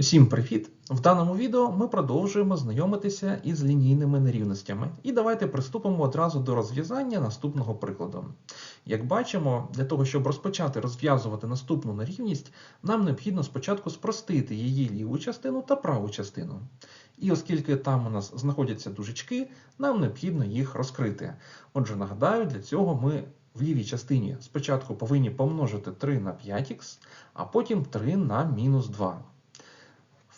Усім привіт! В даному відео ми продовжуємо знайомитися із лінійними нерівностями. І давайте приступимо одразу до розв'язання наступного прикладу. Як бачимо, для того, щоб розпочати розв'язувати наступну нерівність, нам необхідно спочатку спростити її ліву частину та праву частину. І оскільки там у нас знаходяться дужечки, нам необхідно їх розкрити. Отже, нагадаю, для цього ми в лівій частині спочатку повинні помножити 3 на 5х, а потім 3 на мінус 2.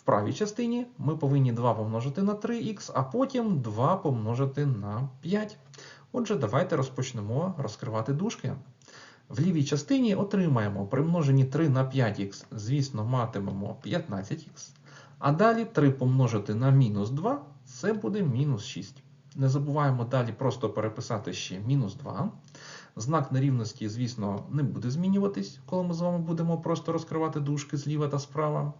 В правій частині ми повинні 2 помножити на 3х, а потім 2 помножити на 5. Отже, давайте розпочнемо розкривати дужки. В лівій частині отримаємо при множенні 3 на 5х, звісно, матимемо 15х. А далі 3 помножити на мінус 2 це буде мінус 6. Не забуваємо далі просто переписати ще мінус 2. Знак нерівності, звісно, не буде змінюватись, коли ми з вами будемо просто розкривати дужки зліва та справа.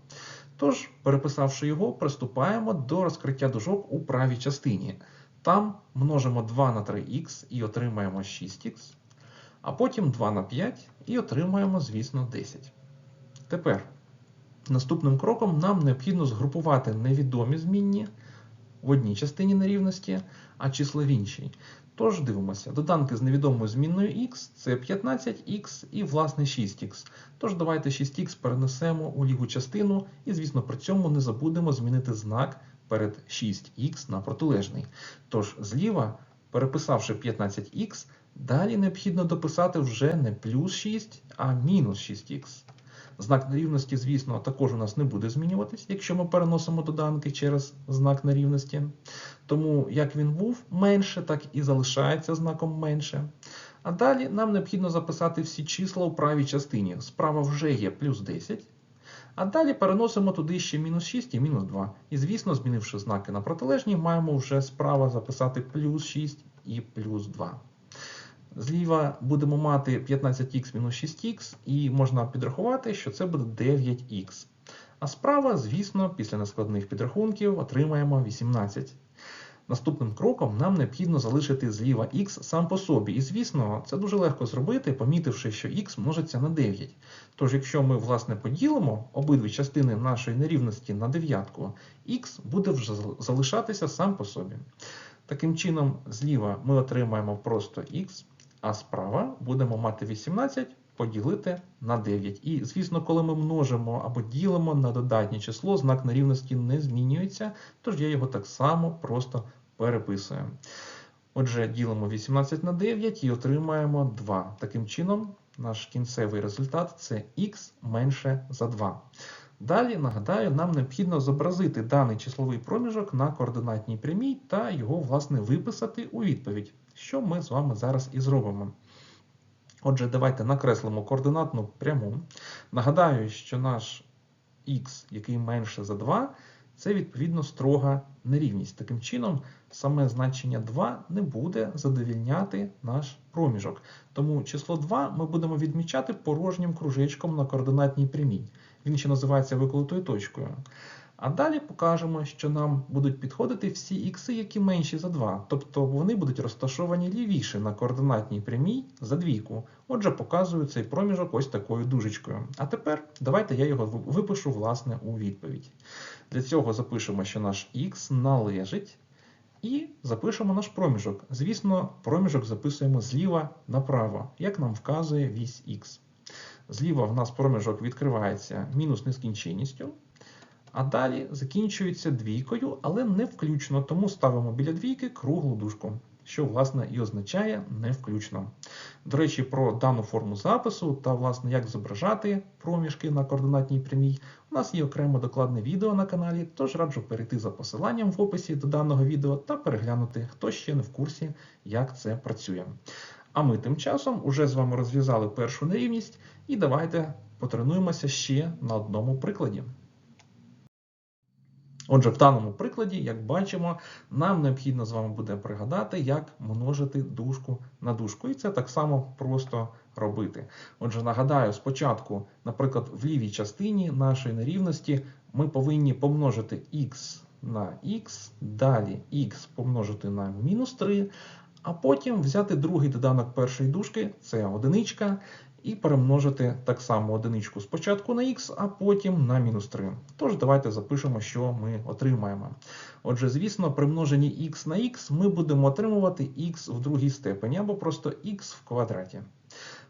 Тож, переписавши його, приступаємо до розкриття дужок у правій частині. Там множимо 2 на 3х і отримаємо 6х, а потім 2 на 5 і отримаємо, звісно, 10. Тепер, наступним кроком нам необхідно згрупувати невідомі змінні в одній частині нерівності, а числа в іншій. Тож дивимося, доданки з невідомою змінною х це 15х і власне 6х. Тож давайте 6х перенесемо у ліву частину і, звісно, при цьому не забудемо змінити знак перед 6х на протилежний. Тож зліва, переписавши 15х, далі необхідно дописати вже не плюс 6, а мінус 6х. Знак нерівності, звісно, також у нас не буде змінюватись, якщо ми переносимо доданки через знак нерівності. Тому як він був менше, так і залишається знаком менше. А далі нам необхідно записати всі числа у правій частині. Справа вже є плюс 10. А далі переносимо туди ще мінус 6 і мінус 2. І, звісно, змінивши знаки на протилежні, маємо вже справа записати плюс 6 і плюс 2. Зліва будемо мати 15х мінус 6х, і можна підрахувати, що це буде 9х. А справа, звісно, після нескладних підрахунків отримаємо 18. Наступним кроком нам необхідно залишити зліва х сам по собі. І, звісно, це дуже легко зробити, помітивши, що х множиться на 9. Тож, якщо ми, власне, поділимо обидві частини нашої нерівності на дев'ятку, х буде вже залишатися сам по собі. Таким чином, зліва ми отримаємо просто х, а справа будемо мати 18 поділити на 9. І, звісно, коли ми множимо або ділимо на додатнє число, знак нерівності не змінюється, тож я його так само просто переписую. Отже, ділимо 18 на 9 і отримаємо 2. Таким чином, наш кінцевий результат це х менше за 2. Далі, нагадаю, нам необхідно зобразити даний числовий проміжок на координатній прямій та його, власне, виписати у відповідь, що ми з вами зараз і зробимо. Отже, давайте накреслимо координатну пряму. Нагадаю, що наш х, який менше за 2, це відповідно строга нерівність. Таким чином, саме значення 2 не буде задовільняти наш проміжок. Тому число 2 ми будемо відмічати порожнім кружечком на координатній прямій. Він ще називається виколотою точкою. А далі покажемо, що нам будуть підходити всі ікси, які менші за 2. Тобто вони будуть розташовані лівіше на координатній прямій за двійку. Отже, показую цей проміжок ось такою дужечкою. А тепер давайте я його випишу власне у відповідь. Для цього запишемо, що наш х належить. І запишемо наш проміжок. Звісно, проміжок записуємо зліва направо, як нам вказує вісь х. Зліва в нас проміжок відкривається мінус нескінченністю, а далі закінчується двійкою, але не включно, тому ставимо біля двійки круглу дужку, що, власне, і означає не включно. До речі, про дану форму запису та, власне, як зображати проміжки на координатній прямій, у нас є окремо докладне відео на каналі, тож раджу перейти за посиланням в описі до даного відео та переглянути, хто ще не в курсі, як це працює. А ми тим часом уже з вами розв'язали першу нерівність, і давайте потренуємося ще на одному прикладі. Отже, в даному прикладі, як бачимо, нам необхідно з вами буде пригадати, як множити дужку на дужку. І це так само просто робити. Отже, нагадаю, спочатку, наприклад, в лівій частині нашої нерівності ми повинні помножити х на х, далі х помножити на мінус 3, а потім взяти другий доданок першої дужки, це одиничка, і перемножити так само одиничку спочатку на х, а потім на мінус 3. Тож давайте запишемо, що ми отримаємо. Отже, звісно, при множенні х на х ми будемо отримувати х в другій степені або просто х в квадраті.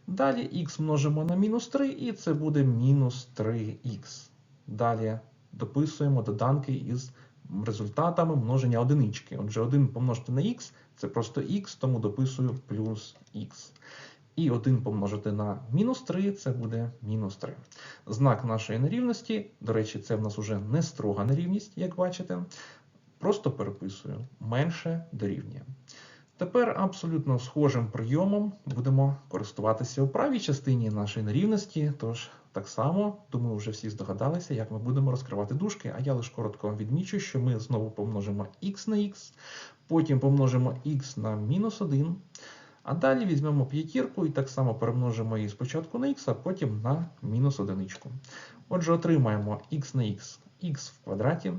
Далі х множимо на мінус 3, і це буде мінус 3х. Далі дописуємо доданки із результатами множення одинички. Отже, 1 помножити на х це просто х, тому дописую плюс х. І 1 помножити на мінус 3 це буде мінус 3. Знак нашої нерівності, до речі, це в нас вже не строга нерівність, як бачите. Просто переписую менше дорівнює. Тепер абсолютно схожим прийомом будемо користуватися у правій частині нашої нерівності. Тож, так само, думаю, вже всі здогадалися, як ми будемо розкривати дужки, а я лише коротко відмічу, що ми знову помножимо х на х, потім помножимо х на мінус 1, а далі візьмемо п'ятірку і так само перемножимо її спочатку на х, а потім на мінус одиничку. Отже, отримаємо х на х, х в квадраті.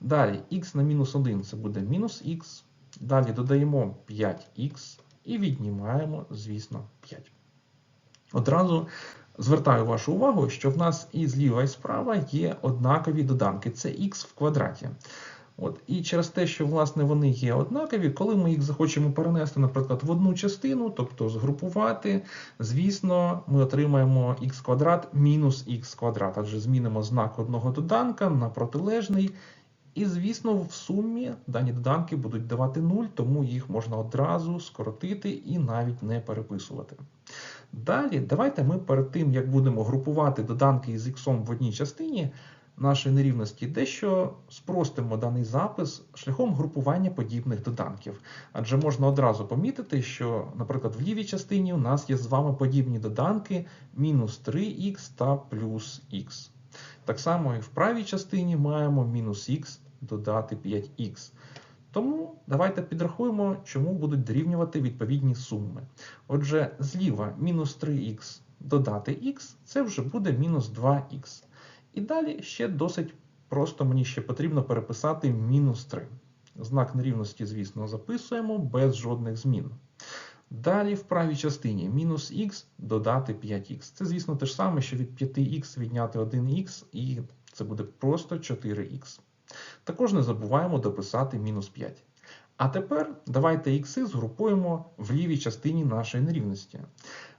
Далі х на мінус 1 це буде мінус х. Далі додаємо 5х і віднімаємо, звісно, 5. Одразу звертаю вашу увагу, що в нас і зліва, і справа є однакові доданки. Це х в квадраті. От. І через те, що власне вони є однакові, коли ми їх захочемо перенести, наприклад, в одну частину, тобто згрупувати, звісно, ми отримаємо х квадрат мінус х квадрат, адже змінимо знак одного доданка на протилежний. І, звісно, в сумі дані доданки будуть давати 0, тому їх можна одразу скоротити і навіть не переписувати. Далі, давайте ми перед тим, як будемо групувати доданки із х в одній частині нашої нерівності, дещо спростимо даний запис шляхом групування подібних доданків. Адже можна одразу помітити, що, наприклад, в лівій частині у нас є з вами подібні доданки мінус 3х та плюс х. Так само і в правій частині маємо мінус х додати 5х. Тому давайте підрахуємо, чому будуть дорівнювати відповідні суми. Отже, зліва мінус 3х додати х, це вже буде мінус 2х. І далі ще досить просто мені ще потрібно переписати мінус 3. Знак нерівності, звісно, записуємо без жодних змін. Далі в правій частині мінус х додати 5х. Це, звісно, те ж саме, що від 5х відняти 1х, і це буде просто 4х. Також не забуваємо дописати мінус 5. А тепер давайте ікси згрупуємо в лівій частині нашої нерівності.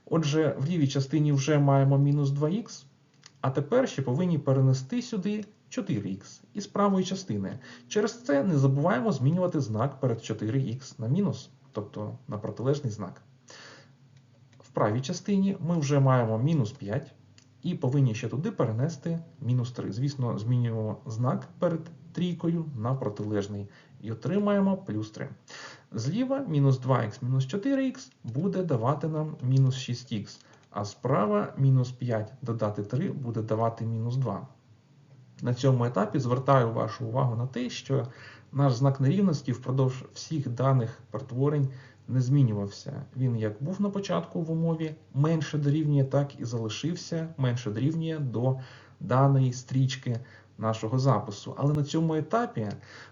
Отже, в лівій частині вже маємо мінус 2х, а тепер ще повинні перенести сюди 4х із правої частини. Через це не забуваємо змінювати знак перед 4х на мінус, тобто на протилежний знак. В правій частині ми вже маємо мінус 5 і повинні ще туди перенести мінус 3. Звісно, змінюємо знак перед трійкою на протилежний і отримаємо плюс 3. Зліва мінус 2х мінус 4х буде давати нам мінус 6х, а справа мінус 5 додати 3 буде давати мінус 2. На цьому етапі звертаю вашу увагу на те, що наш знак нерівності впродовж всіх даних перетворень не змінювався. Він як був на початку в умові менше дорівнює, так і залишився менше дорівнює до даної стрічки нашого запису. Але на цьому етапі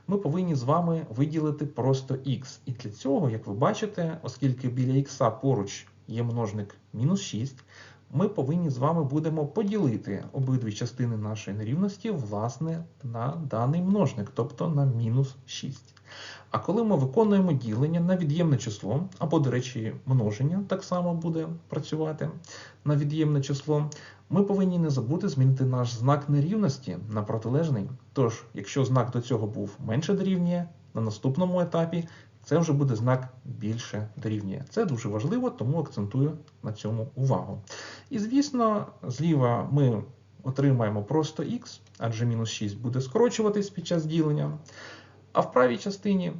ми повинні з вами виділити просто х. І для цього, як ви бачите, оскільки біля х поруч є множник мінус 6, ми повинні з вами будемо поділити обидві частини нашої нерівності власне, на даний множник, тобто на мінус 6. А коли ми виконуємо ділення на від'ємне число, або, до речі, множення так само буде працювати на від'ємне число, ми повинні не забути змінити наш знак нерівності на протилежний. Тож, якщо знак до цього був менше дорівнює, на наступному етапі це вже буде знак більше дорівнює. Це дуже важливо, тому акцентую на цьому увагу. І, звісно, зліва ми отримаємо просто х, адже мінус 6 буде скорочуватись під час ділення. А в правій частині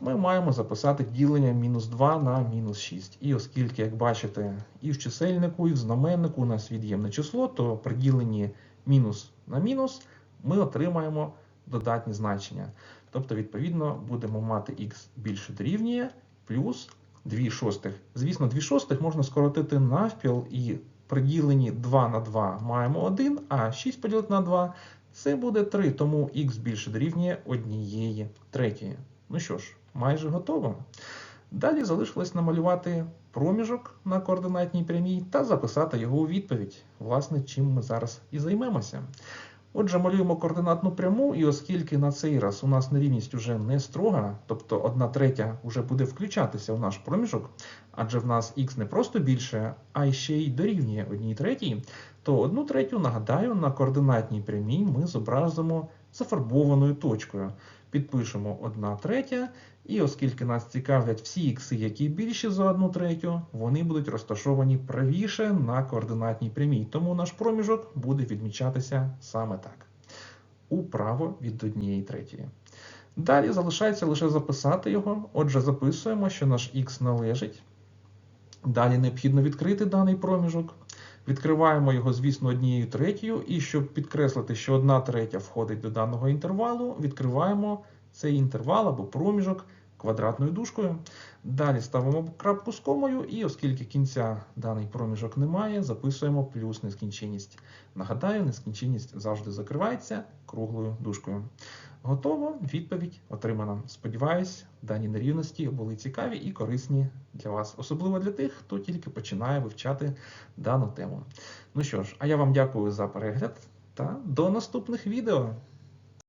ми маємо записати ділення мінус 2 на мінус 6. І оскільки, як бачите, і в чисельнику, і в знаменнику у нас від'ємне число, то при діленні мінус на мінус ми отримаємо додатні значення. Тобто, відповідно, будемо мати х більше дорівнює плюс 2 шостих. Звісно, 2 шостих можна скоротити навпіл, і при діленні 2 на 2 маємо 1, а 6 поділити на 2 це буде 3, тому х більше дорівнює однієї третьої. Ну що ж, майже готово. Далі залишилось намалювати проміжок на координатній прямій та записати його у відповідь, власне, чим ми зараз і займемося. Отже, малюємо координатну пряму, і оскільки на цей раз у нас нерівність уже не строга, тобто 1 третя вже буде включатися в наш проміжок, адже в нас х не просто більше, а ще й дорівнює 1 третій, то 1 третю, нагадаю, на координатній прямій ми зобразимо зафарбованою точкою. Підпишемо 1 третя, і оскільки нас цікавлять всі ікси, які більші за 1 третю, вони будуть розташовані правіше на координатній прямій, тому наш проміжок буде відмічатися саме так. Управо від 1 третьої. Далі залишається лише записати його. Отже, записуємо, що наш х належить. Далі необхідно відкрити даний проміжок. Відкриваємо його, звісно, однією третьою, і щоб підкреслити, що одна третя входить до даного інтервалу, відкриваємо цей інтервал або проміжок квадратною дужкою. Далі ставимо крапку з комою, і оскільки кінця даний проміжок немає, записуємо плюс нескінченність. Нагадаю, нескінченність завжди закривається круглою дужкою. Готово, відповідь отримана. Сподіваюсь, дані нерівності були цікаві і корисні для вас, особливо для тих, хто тільки починає вивчати дану тему. Ну що ж, а я вам дякую за перегляд та до наступних відео.